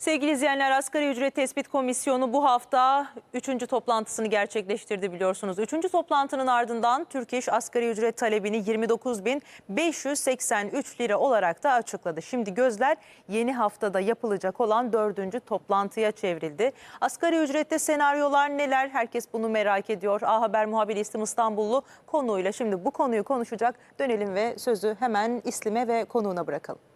Sevgili izleyenler Asgari Ücret Tespit Komisyonu bu hafta 3. toplantısını gerçekleştirdi biliyorsunuz. 3. toplantının ardından Türk İş asgari ücret talebini 29.583 lira olarak da açıkladı. Şimdi gözler yeni haftada yapılacak olan 4. toplantıya çevrildi. Asgari ücrette senaryolar neler? Herkes bunu merak ediyor. A Haber muhabiri İslim İstanbullu konuğuyla şimdi bu konuyu konuşacak. Dönelim ve sözü hemen İslim'e ve konuğuna bırakalım.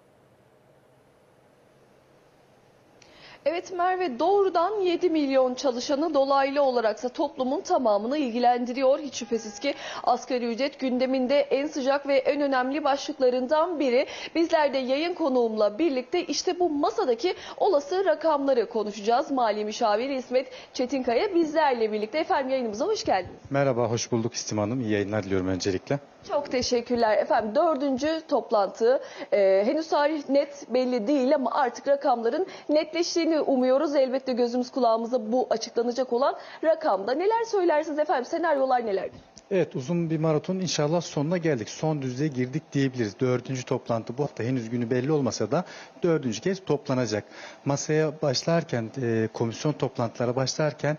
Evet Merve doğrudan 7 milyon çalışanı dolaylı olaraksa toplumun tamamını ilgilendiriyor. Hiç şüphesiz ki asgari ücret gündeminde en sıcak ve en önemli başlıklarından biri. Bizler de yayın konuğumla birlikte işte bu masadaki olası rakamları konuşacağız. Mali Müşavir İsmet Çetinkaya bizlerle birlikte. Efendim yayınımıza hoş geldiniz. Merhaba, hoş bulduk İstim Hanım. İyi yayınlar diliyorum öncelikle. Çok teşekkürler efendim. Dördüncü toplantı Ee, henüz tarih net belli değil ama artık rakamların netleştiğini umuyoruz. Elbette gözümüz kulağımıza bu açıklanacak olan rakamda. Neler söylersiniz efendim? Senaryolar nelerdir? Evet, uzun bir maraton inşallah sonuna geldik. Son düzlüğe girdik diyebiliriz. Dördüncü toplantı bu hafta henüz günü belli olmasa da dördüncü kez toplanacak. Masaya başlarken, e, komisyon toplantılara başlarken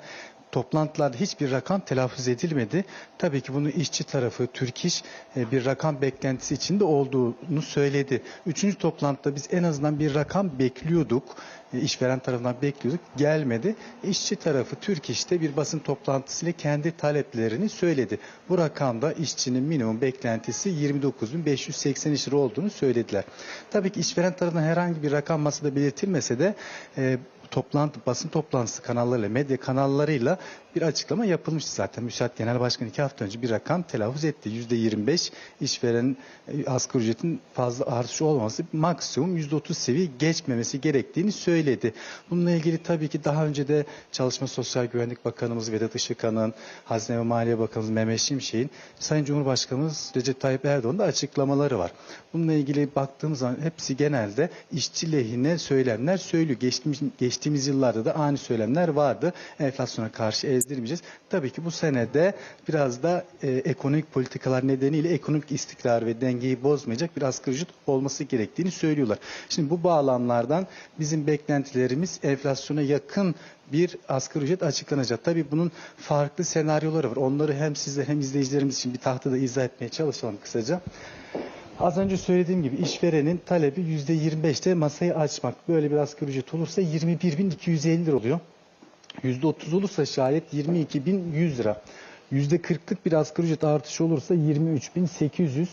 toplantılarda hiçbir rakam telaffuz edilmedi. Tabii ki bunu işçi tarafı, Türk İş e, bir rakam beklentisi içinde olduğunu söyledi. Üçüncü toplantıda biz en azından bir rakam bekliyorduk. E, işveren tarafından bekliyorduk. Gelmedi. İşçi tarafı Türk İş'te bir basın toplantısıyla kendi taleplerini söyledi. Bu rakamda işçinin minimum beklentisi 29.583 lira olduğunu söylediler. Tabii ki işveren tarafından herhangi bir rakam masada belirtilmese de e, toplantı, basın toplantısı kanallarıyla, medya kanallarıyla bir açıklama yapılmıştı zaten. Müsaat Genel Başkanı iki hafta önce bir rakam telaffuz etti. Yüzde 25 işveren e, asgari ücretin fazla artışı olmaması maksimum yüzde 30 seviye geçmemesi gerektiğini söyledi. Bununla ilgili tabii ki daha önce de Çalışma Sosyal Güvenlik Bakanımız Vedat Işıkhan'ın, Hazine ve Maliye Bakanımız Mehmet Şimşek'in, Sayın Cumhurbaşkanımız Recep Tayyip Erdoğan'ın da açıklamaları var. Bununla ilgili baktığımız zaman hepsi genelde işçi lehine söylemler söylüyor. Geçtiğimiz, geçtiğimiz yıllarda da aynı söylemler vardı. Enflasyona karşı ezdirmeyeceğiz. Tabii ki bu senede biraz da e, ekonomik politikalar nedeniyle ekonomik istikrar ve dengeyi bozmayacak bir asgari ücret olması gerektiğini söylüyorlar. Şimdi bu bağlamlardan bizim beklentilerimiz enflasyona yakın bir asgari ücret açıklanacak. Tabii bunun farklı senaryoları var. Onları hem sizler hem izleyicilerimiz için bir tahtada izah etmeye çalışalım kısaca. Az önce söylediğim gibi işverenin talebi %25'te masayı açmak. Böyle bir asgari ücret olursa 21.250 lira oluyor. %30 olursa şayet 22.100 lira. %40'lık bir asgari ücret artışı olursa 23.800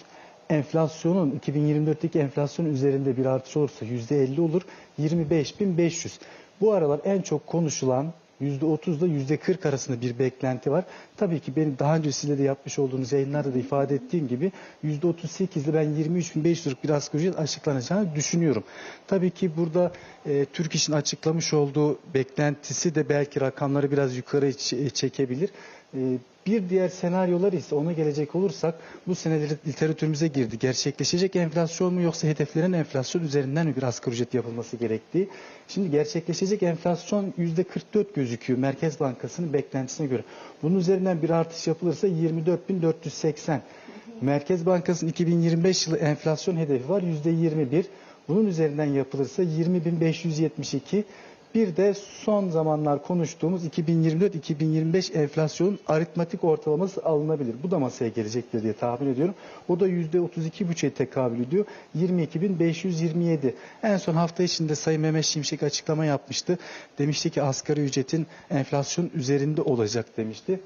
enflasyonun 2024'teki enflasyon üzerinde bir artış olursa %50 olur 25.500. Bu aralar en çok konuşulan %30 ile %40 arasında bir beklenti var. Tabii ki benim daha önce sizle de yapmış olduğunuz yayınlarda da ifade ettiğim gibi %38 ile ben 23.500'lük bir asgari ücret açıklanacağını düşünüyorum. Tabii ki burada e, Türk İş'in açıklamış olduğu beklentisi de belki rakamları biraz yukarı çekebilir. E, bir diğer senaryolar ise ona gelecek olursak bu sene literatürümüze girdi. Gerçekleşecek enflasyon mu yoksa hedeflenen enflasyon üzerinden mi bir asgari ücret yapılması gerektiği. Şimdi gerçekleşecek enflasyon %44 gözüküyor Merkez Bankası'nın beklentisine göre. Bunun üzerinden bir artış yapılırsa 24.480. Merkez Bankası'nın 2025 yılı enflasyon hedefi var %21. Bunun üzerinden yapılırsa 20.572. Bir de son zamanlar konuştuğumuz 2024-2025 enflasyonun aritmatik ortalaması alınabilir. Bu da masaya gelecektir diye tahmin ediyorum. O da %32,5'e tekabül ediyor. 22.527. En son hafta içinde Sayın Mehmet Şimşek açıklama yapmıştı. Demişti ki asgari ücretin enflasyon üzerinde olacak demişti.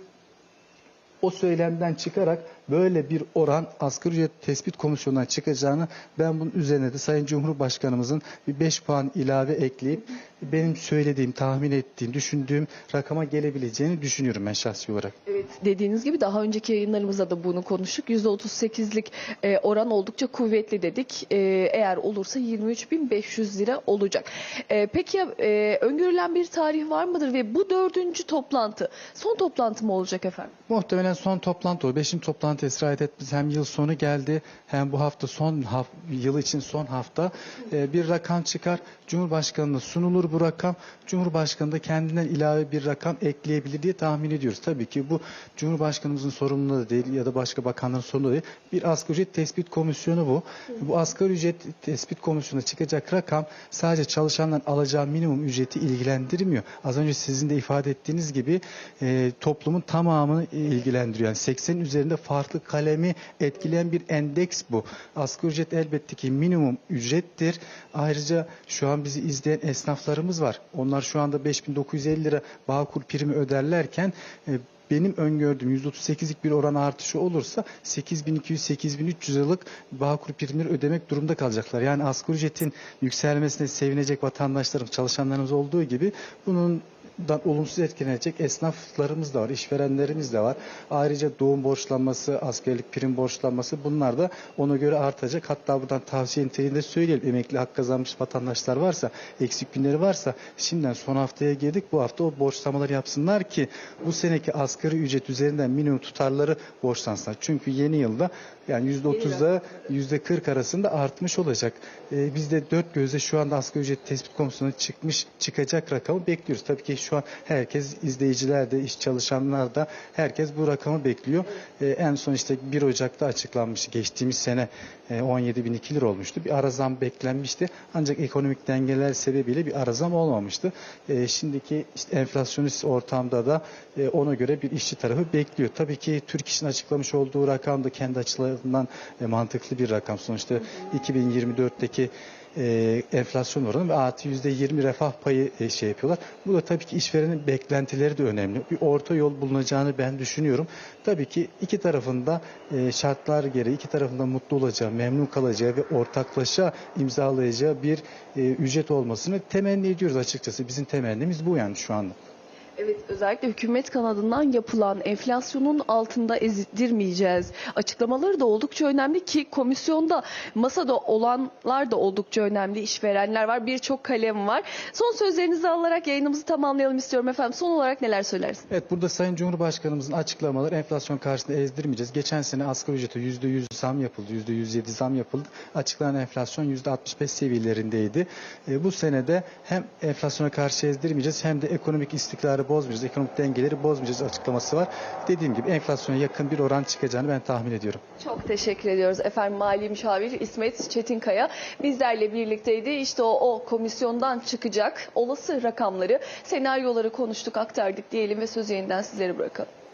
O söylemden çıkarak böyle bir oran asgari ücret tespit komisyonundan çıkacağını ben bunun üzerine de Sayın Cumhurbaşkanımızın bir 5 puan ilave ekleyip benim söylediğim, tahmin ettiğim, düşündüğüm rakama gelebileceğini düşünüyorum ben şahsi olarak. Evet dediğiniz gibi daha önceki yayınlarımızda da bunu konuştuk. %38'lik e, oran oldukça kuvvetli dedik. E, eğer olursa 23.500 lira olacak. E, peki ya, e, öngörülen bir tarih var mıdır ve bu dördüncü toplantı son toplantı mı olacak efendim? Muhtemelen son toplantı olur. Beşinci toplantı toplantıya sirayet etmez. Hem yıl sonu geldi hem bu hafta son haf, yıl için son hafta e, bir rakam çıkar. Cumhurbaşkanına sunulur bu rakam. Cumhurbaşkanı da kendinden ilave bir rakam ekleyebilir diye tahmin ediyoruz. Tabii ki bu Cumhurbaşkanımızın sorumluluğu da değil ya da başka bakanların sorumluluğu değil. Bir asgari ücret tespit komisyonu bu. Bu asgari ücret tespit komisyonuna çıkacak rakam sadece çalışanların alacağı minimum ücreti ilgilendirmiyor. Az önce sizin de ifade ettiğiniz gibi e, toplumun tamamını ilgilendiriyor. Yani 80'in üzerinde farklı kalemi etkileyen bir endeks bu. Asgari ücret elbette ki minimum ücrettir. Ayrıca şu an bizi izleyen esnaflarımız var. Onlar şu anda 5950 lira Bağkur primi öderlerken e, benim öngördüğüm %38'lik bir oran artışı olursa 8200-8300 liralık Bağkur primleri ödemek durumda kalacaklar. Yani asgari ücretin yükselmesine sevinecek vatandaşlarımız, çalışanlarımız olduğu gibi bunun dan olumsuz etkilenecek esnaflarımız da var, işverenlerimiz de var. Ayrıca doğum borçlanması, askerlik prim borçlanması bunlar da ona göre artacak. Hatta buradan tavsiye niteliğinde söyleyelim. Emekli hak kazanmış vatandaşlar varsa, eksik günleri varsa şimdiden son haftaya girdik. Bu hafta o borçlamaları yapsınlar ki bu seneki asgari ücret üzerinden minimum tutarları borçlansınlar. Çünkü yeni yılda yani %30'da %40 arasında artmış olacak. Ee, biz de dört gözle şu anda asgari ücret tespit komisyonuna çıkmış çıkacak rakamı bekliyoruz. Tabii ki şu an herkes izleyiciler de iş çalışanlar da herkes bu rakamı bekliyor. Ee, en son işte 1 Ocak'ta açıklanmış geçtiğimiz sene e, 17.002 lira olmuştu. Bir ara zam beklenmişti. Ancak ekonomik dengeler sebebiyle bir ara zam olmamıştı. Ee, şimdiki işte enflasyonist ortamda da e, ona göre bir işçi tarafı bekliyor. Tabii ki Türk İş'in açıklamış olduğu rakam da kendi açılarından e, mantıklı bir rakam. Sonuçta 2024'teki e, enflasyon oranı ve artı %20 refah payı e, şey yapıyorlar. Bu da tabii ki işverenin beklentileri de önemli. Bir orta yol bulunacağını ben düşünüyorum. Tabii ki iki tarafında e, şartlar gereği iki tarafında mutlu olacağı, memnun kalacağı ve ortaklaşa imzalayacağı bir e, ücret olmasını temenni ediyoruz açıkçası. Bizim temennimiz bu yani şu anda. Evet özellikle hükümet kanadından yapılan enflasyonun altında ezdirmeyeceğiz açıklamaları da oldukça önemli ki komisyonda masada olanlar da oldukça önemli işverenler var birçok kalem var. Son sözlerinizi alarak yayınımızı tamamlayalım istiyorum efendim. Son olarak neler söylersiniz? Evet burada Sayın Cumhurbaşkanımızın açıklamaları enflasyon karşısında ezdirmeyeceğiz. Geçen sene asgari ücrete %100 zam yapıldı, %107 zam yapıldı. Açıklanan enflasyon %65 seviyelerindeydi. E, bu senede hem enflasyona karşı ezdirmeyeceğiz hem de ekonomik istikrarı bozmayacağız, ekonomik dengeleri bozmayacağız açıklaması var. Dediğim gibi enflasyona yakın bir oran çıkacağını ben tahmin ediyorum. Çok teşekkür ediyoruz efendim Mali Müşavir İsmet Çetinkaya bizlerle birlikteydi. İşte o, o komisyondan çıkacak olası rakamları, senaryoları konuştuk, aktardık diyelim ve sözü yeniden sizlere bırakalım.